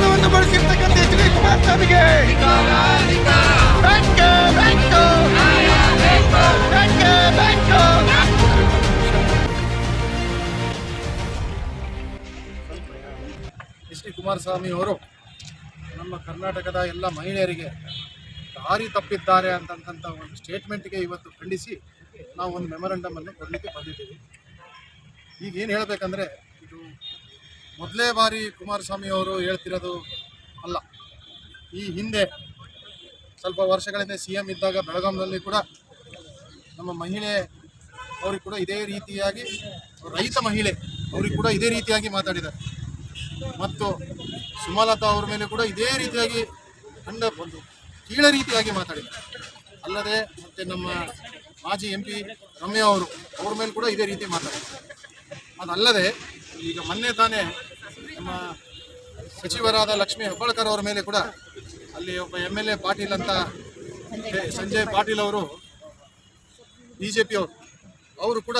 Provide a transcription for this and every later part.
ಪದವನ್ನು ಬಳಸಿರ್ತಕ್ಕಂಥ H D ಕುಮಾರಸ್ವಾಮಿಗೆ ಎಚ್ ಡಿ ಕುಮಾರಸ್ವಾಮಿ ಅವರು ನಮ್ಮ ಕರ್ನಾಟಕದ ಎಲ್ಲ ಮಹಿಳೆಯರಿಗೆ ದಾರಿ ತಪ್ಪಿದ್ದಾರೆ ಅಂತಂತ ಒಂದು ಸ್ಟೇಟ್ಮೆಂಟ್ಗೆ ಇವತ್ತು ಖಂಡಿಸಿ ನಾವು ಒಂದು ಮೆಮೊರಂಡಮ್ ಅನ್ನು ಕೊಡಲಿಕ್ಕೆ ಬಂದಿದ್ದೀವಿ. ಈಗ ಏನು ಹೇಳಬೇಕಂದ್ರೆ ಇದು ಮೊದಲೇ ಬಾರಿ ಕುಮಾರಸ್ವಾಮಿ ಅವರು ಹೇಳ್ತಿರೋದು ಅಲ್ಲ. ಈ ಹಿಂದೆ ಸ್ವಲ್ಪ ವರ್ಷಗಳಿಂದ ಸಿ ಎಂ ಇದ್ದಾಗ ಬೆಳಗಾಂನಲ್ಲಿ ಕೂಡ ನಮ್ಮ ಮಹಿಳೆ ಅವ್ರಿಗೆ ಕೂಡ ಇದೇ ರೀತಿಯಾಗಿ, ರೈತ ಮಹಿಳೆ ಅವ್ರಿಗೆ ಕೂಡ ಇದೇ ರೀತಿಯಾಗಿ ಮಾತಾಡಿದ್ದಾರೆ. ಮತ್ತು ಸುಮಲತಾ ಅವ್ರ ಮೇಲೆ ಕೂಡ ಇದೇ ರೀತಿಯಾಗಿ ಕಂಡ ಒಂದು ಕೀಳ ರೀತಿಯಾಗಿ ಮಾತಾಡಿದ್ದಾರೆ. ಅಲ್ಲದೆ ಮತ್ತು ನಮ್ಮ ಮಾಜಿ ಎಂ ಪಿ ರಮ್ಯಾ ಅವರು ಅವ್ರ ಮೇಲೆ ಕೂಡ ಇದೇ ರೀತಿ ಮಾತಾಡಿದ್ದಾರೆ. ಅದಲ್ಲದೆ ಈಗ ಮೊನ್ನೆ ತಾನೇ ನಮ್ಮ ಸಚಿವರಾದ ಲಕ್ಷ್ಮೀ ಹೆಬ್ಬಾಳ್ಕರ್ ಅವರ ಮೇಲೆ ಕೂಡ ಅಲ್ಲಿ ಒಬ್ಬ ಎಂ ಎಲ್ ಎ ಪಾಟೀಲ್ ಅಂತ ಸಂಜಯ್ ಪಾಟೀಲ್ ಅವರು ಬಿ ಜೆ ಪಿ ಅವರು ಅವರು ಕೂಡ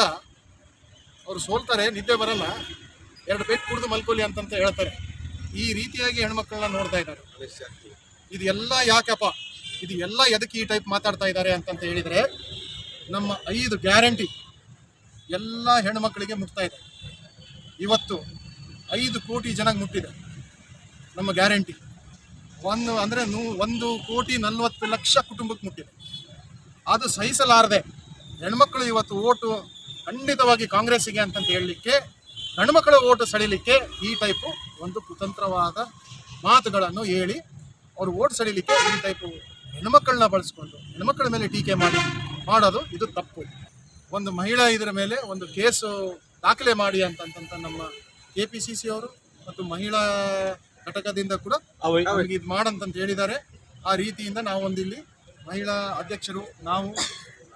ಅವರು ಸೋಲ್ತಾರೆ, ನಿದ್ದೆ ಬರಲ್ಲ, ಎರಡು ಪೇಟ್ ಕುಡಿದು ಮಲ್ಕೊಳ್ಳಿ ಅಂತಂತ ಹೇಳ್ತಾರೆ. ಈ ರೀತಿಯಾಗಿ ಹೆಣ್ಮಕ್ಳನ್ನ ನೋಡ್ತಾ ಇದ್ದಾರೆ. ಇದು ಎಲ್ಲ ಯಾಕಪ್ಪ? ಇದು ಎಲ್ಲ ಎದಕ್ಕೆ ಈ ಟೈಪ್ ಮಾತಾಡ್ತಾ ಇದ್ದಾರೆ ಅಂತಂತ ಹೇಳಿದರೆ, ನಮ್ಮ ಐದು ಗ್ಯಾರಂಟಿ ಎಲ್ಲ ಹೆಣ್ಮಕ್ಳಿಗೆ ಮುಟ್ತಾ ಇದೆ. ಇವತ್ತು ಐದು ಕೋಟಿ ಜನಕ್ಕೆ ಮುಟ್ಟಿದೆ, ನಮ್ಮ ಗ್ಯಾರಂಟಿ. ಒಂದು ಅಂದರೆ ನೂ, ಒಂದು ಕೋಟಿ ನಲ್ವತ್ತು ಲಕ್ಷ ಕುಟುಂಬಕ್ಕೆ ಮುಟ್ಟಿದೆ. ಅದು ಸಹಿಸಲಾರದೆ ಹೆಣ್ಮಕ್ಳು ಇವತ್ತು ಓಟು ಖಂಡಿತವಾಗಿ ಕಾಂಗ್ರೆಸ್ಸಿಗೆ ಅಂತಂತ ಹೇಳಲಿಕ್ಕೆ ಹೆಣ್ಮಕ್ಳ ಓಟು ಸಡಿಲಿಕ್ಕೆ ಈ ಟೈಪು ಒಂದು ಕುತಂತ್ರವಾದ ಮಾತುಗಳನ್ನು ಹೇಳಿ, ಅವರು ಓಟ್ ಸಡಿಲಿಕ್ಕೆ ಈ ಟೈಪು ಹೆಣ್ಮಕ್ಳನ್ನ ಬಳಸ್ಕೊಂಡು, ಹೆಣ್ಮಕ್ಳ ಮೇಲೆ ಟೀಕೆ ಮಾಡಿ, ಮಾಡೋದು ಇದು ತಪ್ಪು. ಒಂದು ಮಹಿಳಾ ಇದರ ಮೇಲೆ ಒಂದು ಕೇಸು ದಾಖಲೆ ಮಾಡಿ ಅಂತಂತ ನಮ್ಮ ಕೆ ಪಿ ಸಿ ಸಿ ಅವರು ಮತ್ತು ಮಹಿಳಾ ಘಟಕದಿಂದ ಕೂಡ ಇದು ಮಾಡಂತಂತ ಹೇಳಿದ್ದಾರೆ. ಆ ರೀತಿಯಿಂದ ನಾವು ಒಂದಿಲ್ಲಿ ಮಹಿಳಾ ಅಧ್ಯಕ್ಷರು ನಾವು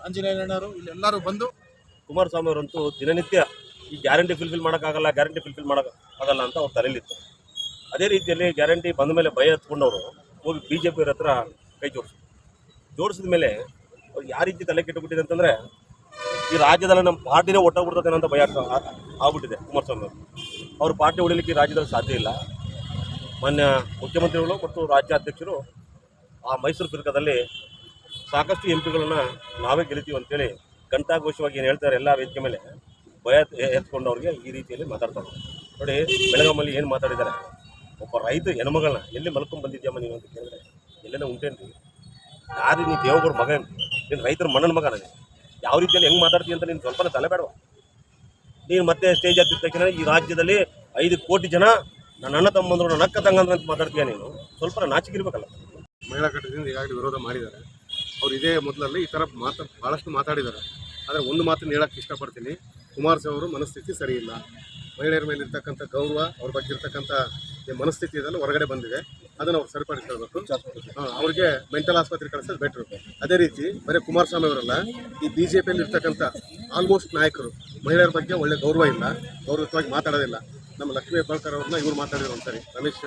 ಆಂಜನೇಯಣ್ಣರು ಇಲ್ಲೆಲ್ಲರೂ ಬಂದು ಕುಮಾರಸ್ವಾಮಿ ಅವರಂತೂ ದಿನನಿತ್ಯ ಈ ಗ್ಯಾರಂಟಿ ಫಿಲ್ಫಿಲ್ ಮಾಡೋಕ್ಕಾಗಲ್ಲ ಗ್ಯಾರಂಟಿ ಫಿಲ್ಫಿಲ್ ಮಾಡೋಕೆ ಆಗಲ್ಲ ಅಂತ ಅವ್ರ ತಲೆಯಲ್ಲಿತ್ತು. ಅದೇ ರೀತಿಯಲ್ಲಿ ಗ್ಯಾರಂಟಿ ಬಂದ ಮೇಲೆ ಭಯ ಹತ್ಕೊಂಡವರು ಹೋಗಿ ಬಿ ಜೆ ಪಿಯವ್ರ ಹತ್ರ ಕೈ ಜೋಡಿಸಿದ್ರು. ಜೋಡಿಸಿದ ಮೇಲೆ ಅವ್ರು ಯಾವ ರೀತಿ ತಲೆ ಕೆಟ್ಟುಬಿಟ್ಟಿದೆ ಅಂತಂದರೆ ಈ ರಾಜ್ಯದಲ್ಲಿ ನಮ್ಮ ಪಾರ್ಟಿನೇ ಒಟ್ಟೋಗ್ಬಿಡ್ತದೆ ಅಂತ ಭಯ ಆಗ್ಬಿಟ್ಟಿದೆ ಕುಮಾರಸ್ವಾಮಿ ಅವರು. ಅವ್ರ ಪಾರ್ಟಿ ಉಳಿಲಿಕ್ಕೆ ಈ ರಾಜ್ಯದಲ್ಲಿ ಸಾಧ್ಯ ಇಲ್ಲ. ಮಾನ್ಯ ಮುಖ್ಯಮಂತ್ರಿಗಳು ಮತ್ತು ರಾಜ್ಯಾಧ್ಯಕ್ಷರು ಆ ಮೈಸೂರು ದುರ್ಗದಲ್ಲಿ ಸಾಕಷ್ಟು ಎಂ ಪಿಗಳನ್ನ ನಾವೇ ಗೆಲ್ತೀವಿ ಅಂತೇಳಿ ಘಂಟಾಘೋಷವಾಗಿ ಏನು ಹೇಳ್ತಾರೆ ಎಲ್ಲ ವೇದಿಕೆ ಮೇಲೆ ಭಯ ಎತ್ಕೊಂಡು ಎತ್ಕೊಂಡವ್ರಿಗೆ ಈ ರೀತಿಯಲ್ಲಿ ಮಾತಾಡ್ತಾರೆ. ನೋಡಿ ಬೆಳಗಾವಲ್ಲಿ ಏನು ಮಾತಾಡಿದ್ದಾರೆ? ಒಬ್ಬ ರೈತ ಹೆಣ್ಮಗಳನ್ನ ಎಲ್ಲಿ ಮಲ್ಕೊಂಡು ಬಂದಿದ್ಯಮ್ಮ ನೀನು ಅಂತ ಕೇಳಿದ್ರೆ, ಎಲ್ಲೆಲ್ಲ ರೀ ಯಾರು ನೀ ದೇವಗೌಡ ಮಗ ಏನು ರೈತರ ಮಣ್ಣನ ಮಗ ನನಗೆ ಯಾವ ರೀತಿಯಲ್ಲಿ ಹೆಂಗೆ ಮಾತಾಡ್ತೀಯ ಅಂತ ನೀನು ಸ್ವಲ್ಪ ತಲೆ ಬೇಡವಾ? ನೀನು ಮತ್ತೆ ಸ್ಟೇಜ್ ಹತ್ತಿದ ತಕ್ಷಣ ಈ ರಾಜ್ಯದಲ್ಲಿ ಐದು ಕೋಟಿ ಜನ ನನ್ನ ಅಣ್ಣ ತಮ್ಮಂದ್ರು, ನನ್ನ ಅಕ್ಕ ತಂಗ ಅಂತ ಮಾತಾಡ್ತೀಯ ನೀನು? ಸ್ವಲ್ಪ ನಾಚಿಕಿರ್ಬೇಕಲ್ಲ. ಮಹಿಳಾ ಘಟಕದಿಂದ ಈಗಾಗಲೇ ವಿರೋಧ ಮಾಡಿದ್ದಾರೆ. ಅವ್ರು ಇದೇ ಮೊದಲಲ್ಲಿ ಈ ಥರ ಮಾತು ಭಾಳಷ್ಟು ಮಾತಾಡಿದ್ದಾರೆ. ಆದರೆ ಒಂದು ಮಾತನ್ನು ಹೇಳೋಕ್ಕೆ ಇಷ್ಟಪಡ್ತೀನಿ. ಕುಮಾರಸ್ವಾಮಿ ಅವರು ಮನಸ್ಥಿತಿ ಸರಿಯಿಲ್ಲ. ಮಹಿಳೆಯರ ಮೇಲೆ ಇರ್ತಕ್ಕಂಥ ಗೌರವ ಅವ್ರ ಬಗ್ಗೆ ಇರ್ತಕ್ಕಂಥ ಈ ಮನಸ್ಥಿತಿ ಇದೆಲ್ಲ ಹೊರಗಡೆ ಬಂದಿದೆ. ಅದನ್ನು ಅವ್ರು ಸರಿಪಡಿಸ್ಕೊಳ್ಬೇಕು ಅವ್ರಿಗೆ ಮೆಂಟಲ್ ಆಸ್ಪತ್ರೆ ಕಳಿಸೋದು ಬೆಟ್ರು ಅದೇ ರೀತಿ ಬರೀ ಕುಮಾರಸ್ವಾಮಿ ಅವರಲ್ಲ ಈ ಬಿ ಜೆ ಪಿಯಲ್ಲಿ ಇರ್ತಕ್ಕಂಥ ಆಲ್ಮೋಸ್ಟ್ ನಾಯಕರು ಮಹಿಳೆಯರ ಬಗ್ಗೆ ಒಳ್ಳೆ ಗೌರವ ಇಲ್ಲ ಗೌರವವಾಗಿ ಮಾತಾಡೋದಿಲ್ಲ. ನಮ್ಮ ಲಕ್ಷ್ಮೀ ಹೆಬ್ಬಾಳ್ಕರ್ ಅವ್ರನ್ನ ಇವ್ರು ಮಾತಾಡಿದ್ರು ಅಂತಾರೆ ರಮೇಶ್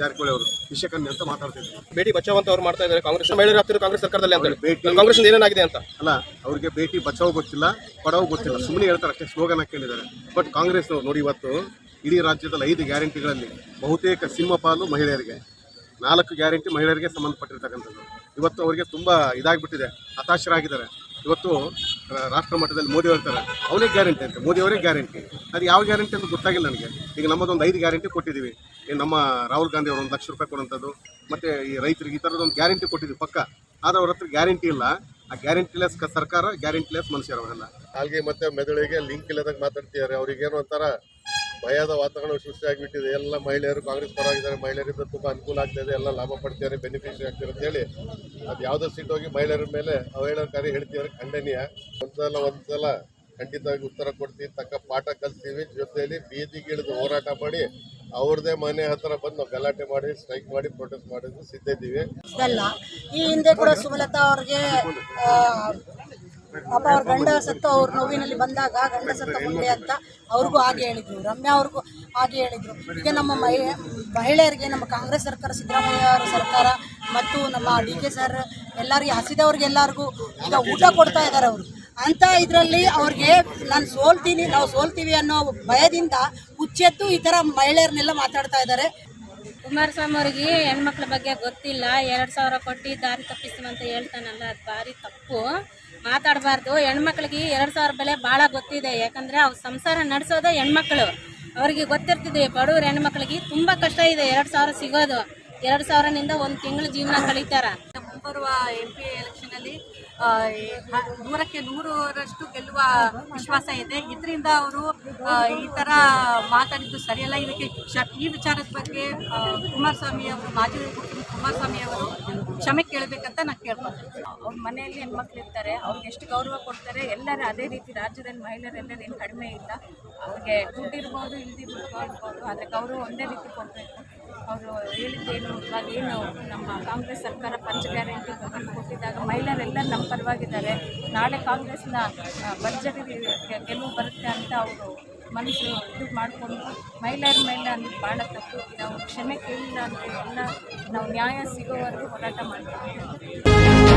ಜಾರಕಿಹೊಳಿ ಅವರು ವಿಷಕನ್ಯ ಅಂತ ಮಾತಾಡ್ತಿದ್ರು. ಭೇಟಿ ಬಚಾವ್ ಅಂತ ಅವ್ರು ಮಾಡ್ತಾ ಇದ್ದಾರೆ. ಕಾಂಗ್ರೆಸ್ ಮಹಿಳೆಯರು ಆಗ್ತಿರೋ ಕಾಂಗ್ರೆಸ್ ಸರ್ಕಾರದಲ್ಲಿ ಅಂತ ಹೇಳಿ. ಭೇಟಿ ಕಾಂಗ್ರೆಸ್ ಏನೇನಾಗಿದೆ ಅಂತ? ಅಲ್ಲ ಅವ್ರಿಗೆ ಭೇಟಿ ಬಚಾವ್ ಗೊತ್ತಿಲ್ಲ ಪಡಾವ್ ಗೊತ್ತಿಲ್ಲ. ಸುಮ್ಮನೆ ಹೇಳ್ತಾರೆ ಅಷ್ಟೇ ಸ್ಲೋಗನ್ ಹಾಕೊಂಡಿದ್ದಾರೆ ಬಟ್ ಕಾಂಗ್ರೆಸ್ ನೋಡಿ ಇವತ್ತು ಇಡೀ ರಾಜ್ಯದಲ್ಲಿ ಐದು ಗ್ಯಾರಂಟಿಗಳಲ್ಲಿ ಬಹುತೇಕ ಸಿಂಹಪಾಲು ಮಹಿಳೆಯರಿಗೆ ನಾಲ್ಕು ಗ್ಯಾರಂಟಿ ಮಹಿಳೆಯರಿಗೆ ಸಂಬಂಧಪಟ್ಟಿರ್ತಕ್ಕಂಥದ್ದು. ಇವತ್ತು ಅವರಿಗೆ ತುಂಬ ಇದಾಗಿಬಿಟ್ಟಿದೆ. ಹತಾಶರಾಗಿದ್ದಾರೆ. ಇವತ್ತು ರಾಷ್ಟ್ರ ಮಟ್ಟದಲ್ಲಿ ಮೋದಿ ಹೇಳ್ತಾರೆ ಅವನೇ ಗ್ಯಾರಂಟಿ ಅಂತ. ಮೋದಿ ಅವರೇ ಗ್ಯಾರಂಟಿ. ಅದು ಯಾವ ಗ್ಯಾರಂಟಿ ಅಂತ ಗೊತ್ತಾಗಿಲ್ಲ ನನಗೆ. ಈಗ ನಮ್ಮದೊಂದು ಐದು ಗ್ಯಾರಂಟಿ ಕೊಟ್ಟಿದ್ದೀವಿ. ಈಗ ನಮ್ಮ ರಾಹುಲ್ ಗಾಂಧಿ ಅವರು ಒಂದು ಲಕ್ಷ ರೂಪಾಯಿ ಕೊಡುವಂಥದ್ದು ಮತ್ತು ಈ ರೈತರಿಗೆ ಈ ಥರದೊಂದು ಗ್ಯಾರಂಟಿ ಕೊಟ್ಟಿದ್ದೀವಿ, ಪಕ್ಕ. ಆದರೆ ಅವ್ರ ಹತ್ರ ಗ್ಯಾರಂಟಿ ಇಲ್ಲ. ಆ ಗ್ಯಾರಂಟಿಲೆಸ್ ಸರ್ಕಾರ, ಗ್ಯಾರಂಟಿಲೆಸ್ ಮನುಷ್ಯರವರೆಲ್ಲ ನಾಲ್ಗೆ ಮತ್ತೆ ಮೆದುಳಿಗೆ ಲಿಂಕ್ ಇಲ್ಲದಾಗ ಮಾತಾಡ್ತಿದ್ದಾರೆ. ಅವ್ರಿಗೇನು ಒಂಥರ ಭಯದ ವಾತಾವರಣ ಸೃಷ್ಟಿಯಾಗಿಬಿಟ್ಟಿದೆ. ಎಲ್ಲ ಮಹಿಳೆಯರು ಕಾಂಗ್ರೆಸ್ ಪರವಾಗಿದ್ದಾರೆ. ಮಹಿಳೆಯರಿಂದ ತುಂಬಾ ಅನುಕೂಲ ಆಗ್ತಾಯಿದೆ ಎಲ್ಲ ಲಾಭ ಪಡ್ತಿದ್ದಾರೆ ಬೆನಿಫಿಷರಿ ಆಗ್ತಾರೆ ಅಂತ ಹೇಳಿ ಅದು ಯಾವುದೋ ಸೀಟ್ ಹೋಗಿ ಮಹಿಳೆಯರ ಮೇಲೆ ಅವಹೇಳನಕಾರಿ ಹೇಳ್ತಿದ್ದಾರೆ. ಖಂಡನೀಯ. ಒಂದ್ಸಲ ಒಂದ್ಸಲ ಖಂಡಿತವಾಗಿ ಉತ್ತರ ಕೊಡ್ತೀವಿ. ತಕ್ಕ ಪಾಠ ಕಲ್ತೀವಿ ಜೊತೆಯಲ್ಲಿ ಬೀದಿಗಿಳಿದು ಹೋರಾಟ ಮಾಡಿ ಅವ್ರದೇ ಮನೆ ಹತ್ರ ಬಂದು ಗಲಾಟೆ ಮಾಡಿ ಸ್ಟ್ರೈಕ್ ಮಾಡಿ ಪ್ರೊಟೆಸ್ಟ್ ಮಾಡಿದ್ರು ಸಿದ್ಧ ಇದ್ದೀವಿ. ಈ ಹಿಂದೆ ಕೂಡ ಸುಮಲತಾ ಅವ್ರಿಗೆ ಪಾಪ ಅವ್ರ ಗಂಡ ಸತ್ತು ಅವ್ರ ನೋವಿನಲ್ಲಿ ಬಂದಾಗ ಗಂಡ ಸತ್ತ ಮುಂದೆ ಅಂತ ಅವ್ರಿಗೂ ಹಾಗೆ ಹೇಳಿದ್ರು. ರಮ್ಯಾ ಅವ್ರಿಗೂ ಹಾಗೆ ಹೇಳಿದ್ರು. ಈಗ ನಮ್ಮ ಮಹಿ, ಮಹಿಳೆಯರಿಗೆ ನಮ್ಮ ಕಾಂಗ್ರೆಸ್ ಸರ್ಕಾರ, ಸಿದ್ದರಾಮಯ್ಯ ಅವರ ಸರ್ಕಾರ ಮತ್ತು ನಮ್ಮ ಡಿ ಕೆ ಸರ್ ಎಲ್ಲರಿಗೆ ಹಸಿದವ್ರಿಗೆ ಎಲ್ಲರಿಗೂ ಈಗ ಊಟ ಕೊಡ್ತಾ ಇದ್ದಾರೆ ಅವರು. ಅಂತ ಇದರಲ್ಲಿ ಅವ್ರಿಗೆ ನಾನು ಸೋಲ್ತೀನಿ, ನಾವು ಸೋಲ್ತೀವಿ ಅನ್ನೋ ಭಯದಿಂದ ಹುಚ್ಚೆತ್ತು ಈ ಥರ ಮಹಿಳೆಯರನ್ನೆಲ್ಲ ಮಾತಾಡ್ತಾ ಇದ್ದಾರೆ. ಕುಮಾರಸ್ವಾಮಿ ಅವ್ರಿಗೆ ಹೆಣ್ಮಕ್ಳ ಬಗ್ಗೆ ಗೊತ್ತಿಲ್ಲ. ಎರಡು ಸಾವಿರ ಕೊಟ್ಟು ದಾರಿ ತಪ್ಪಿಸ್ತೀವಿ ಅಂತ ಹೇಳ್ತಾನಲ್ಲ, ಅದು ಭಾರಿ ತಪ್ಪು. ಮಾತಾಡಬಾರ್ದು. ಹೆಣ್ಮಕ್ಳಿಗೆ ಎರಡು ಸಾವಿರ ಬೆಲೆ ಭಾಳ ಗೊತ್ತಿದೆ. ಯಾಕಂದರೆ ಅವ್ರ ಸಂಸಾರ ನಡೆಸೋದೇ ಹೆಣ್ಮಕ್ಳು. ಅವ್ರಿಗೆ ಗೊತ್ತಿರ್ತಿದೆ ಬಡವ್ರ ಹೆಣ್ಮಕ್ಳಿಗೆ ತುಂಬ ಕಷ್ಟ ಇದೆ. ಎರಡು ಸಾವಿರ ಸಿಗೋದು. ಎರಡು ಸಾವಿರದಿಂದ ಒಂದು ತಿಂಗಳು ಜೀವನ ಕಳೀತಾರೆ. ಮುಂಬರುವ ಎಂ ಪಿ ಎಲೆಕ್ಷನಲ್ಲಿ ನೂರಕ್ಕೆ ನೂರರಷ್ಟು ಗೆಲ್ಲುವ ವಿಶ್ವಾಸ ಇದೆ. ಇದರಿಂದ ಅವರು ಈ ಥರ ಮಾತಾಡಿದ್ದು ಸರಿಯಲ್ಲ. ಇದಕ್ಕೆ ಈ ವಿಚಾರದ ಬಗ್ಗೆ ಕುಮಾರಸ್ವಾಮಿ ಅವರು, ಮಾಜಿ ಮುಖ್ಯಮಂತ್ರಿ ಕುಮಾರಸ್ವಾಮಿ ಅವರು ಕ್ಷಮೆ ಕೇಳಬೇಕಂತ ನಾನು ಕೇಳ್ಕೊತೀನಿ ಅವ್ರ ಮನೆಯಲ್ಲಿ ಹೆಣ್ಮಕ್ಳು ಇರ್ತಾರೆ. ಅವ್ರಿಗೆ ಎಷ್ಟು ಗೌರವ ಕೊಡ್ತಾರೆ. ಎಲ್ಲರೂ ಅದೇ ರೀತಿ ರಾಜ್ಯದಲ್ಲಿ ಮಹಿಳೆಯರೆಲ್ಲರೂ ಏನು ಕಡಿಮೆ ಇಲ್ಲ. ಅವ್ರಿಗೆ ದುಡ್ಡಿರ್ಬೋದು ಇಲ್ದಿರ್ಬೋದು ಆದರೆ ಗೌರವ ಒಂದೇ ರೀತಿ ಕೊಡಬೇಕು. ಅವರು ಹೇಳಿದ್ದೇನು ಇವಾಗ ಏನು, ನಮ್ಮ ಕಾಂಗ್ರೆಸ್ ಸರ್ಕಾರ ಪಂಚ ಗ್ಯಾರಂಟಿ ಕೊಟ್ಟಿದ್ದಾಗ ಮಹಿಳೆಯರೆಲ್ಲ ನಮ್ಮ ಪರವಾಗಿದ್ದಾರೆ. ನಾಳೆ ಕಾಂಗ್ರೆಸ್ನ ಭರ್ಜರಿ ಗೆಲುವು ಬರುತ್ತೆ ಅಂತ ಅವರು ಮನಸ್ಸು ಇದು ಮಾಡಿಕೊಂಡು ಮಹಿಳೆಯರ ಮೇಲೆ ಅಂದರೆ ಭಾಳ ತಪ್ಪು. ನಾವು ಕ್ಷಮೆ ಕೇಳಿಲ್ಲ ಅಂತ ಎಲ್ಲ ನಾವು ನ್ಯಾಯ ಸಿಗೋವರೆಗೂ ಹೋರಾಟ ಮಾಡ್ತೀವಿ.